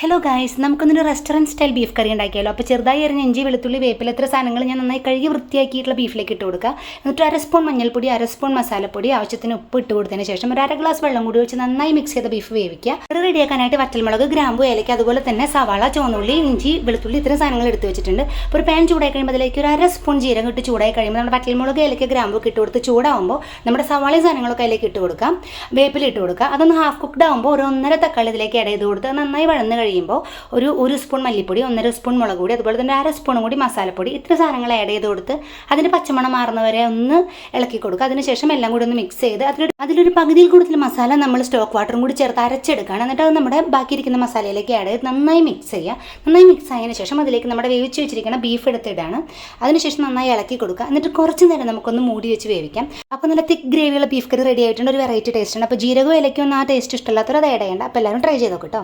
Hello guys നമുക്കൊന്നൊരു restaurant style beef curry ഉണ്ടാക്കിയാലോ? അപ്പോൾ ചെറുതായി എറിഞ്ഞ ഇഞ്ചി വെളുത്തുള്ളി വേപ്പില ഇത്ര സാധനങ്ങൾ ഞാൻ നന്നായി കഴുകി വൃത്തിയാക്കിയിട്ടുള്ള ബീഫിലേക്ക് ഇട്ട് കൊടുക്കുക. എന്നിട്ട് അര സ്പൂൺ മഞ്ഞൾപ്പൊടി അര സ്പൂൺ മസാലപ്പൊടി ആവശ്യത്തിന് ഉപ്പ് ഇട്ട് കൊടുത്തതിന് ശേഷം ഒരു അര ഗ്ലാസ് വെള്ളം കൂടി ഒഴിച്ച് നന്നായി മിക്സ് ചെയ്ത ബീഫ് വേവിക്കുക. ഇത് റെഡിയാക്കാനായിട്ട് വറ്റൽമുളക് ഗ്രാമ്പു ഏലയ്ക്ക് അതുപോലെ തന്നെ സവാള ചുവന്നുള്ളി ഇഞ്ചി വെളുത്തുള്ളി ഇത്തരം സാധനങ്ങൾ എടുത്ത് വെച്ചിട്ടുണ്ട്. അപ്പോൾ ഒരു പാൻ ചൂടായി കഴിയുമ്പോൾ അതിലേക്ക് ഒരു അര സ്പൂൺ ജീരകം ഇട്ട് ചൂടായി കഴിയുമ്പോൾ നമ്മുടെ വറ്റൽമുളക് ഏലയ്ക്ക് ഗ്രാമ്പു ഇട്ട് കൊടുത്ത് ചൂടാവുമ്പോൾ നമ്മുടെ സവാളയും സാധനങ്ങളൊക്കെ അതിലേക്ക് ഇട്ട് കൊടുക്കാം. വേപ്പില ഇട്ട് കൊടുക്കുക. അതൊന്ന് ഹാഫ് കുക്ക്ഡ് ആകുമ്പോൾ ഒരു ഒന്നര തക്കാളി ഇതിലേക്ക് ഇട ചെയ്ത് കൊടുത്ത് നന്നായി വഴന്ന് കഴിയുമ്പോൾ ഒരു ഒരു സ്പൂൺ മല്ലിപ്പൊടി ഒന്നര സ്പൂൺ മുളക് പൊടി അതുപോലെ തന്നെ അര സ്പൂണും കൂടി മസാലപ്പൊടി ഇത്ര സാധനങ്ങൾ ആഡ് ചെയ്ത് കൊടുത്ത് അതിന് പച്ചമണം മാറുന്നവരെ ഒന്ന് ഇളക്കി കൊടുക്കുക. അതിനുശേഷം എല്ലാം കൂടി ഒന്ന് മിക്സ് ചെയ്ത് അതിലൊരു അതിലൊരു പകുതിയിൽ കൂടുതൽ മസാല നമ്മൾ സ്റ്റോക്ക് വാട്ടറും കൂടി ചേർത്ത് അരച്ചെടുക്കുകയാണ്. എന്നിട്ട് അത് നമ്മുടെ ബാക്കിയിരിക്കുന്ന മസാലയിലേക്ക് ആഡ് ചെയ്ത് നന്നായി മിക്സ് ചെയ്യുക. നന്നായി മിക്സ് ആയതിനു ശേഷം അതിലേക്ക് നമ്മുടെ വേവിച്ച് വെച്ചിരിക്കുന്ന ബീഫ് എടുത്തിടാണ് അതിനുശേഷം നന്നായി ഇളക്കി കൊടുക്കുക. എന്നിട്ട് കുറച്ച് നേരം നമുക്കൊന്ന് മൂടി വെച്ച് വേവിക്കാം. അപ്പോൾ നല്ല തിക്ക് ഗ്രേവിയുള്ള ബീഫ് കറി റെഡി ആയിട്ടുണ്ട്. ഒരു വെറൈറ്റി ടേസ്റ്റ് ഉണ്ട് അപ്പോൾ ജീരകവും ഇലയ്ക്കും ആ ടേസ്റ്റ് ഇഷ്ടമില്ലാത്തവർ അത് ആഡ് ചെയ്യേണ്ട. അപ്പോൾ എല്ലാവരും ട്രൈ ചെയ്ത് നോക്കട്ടോ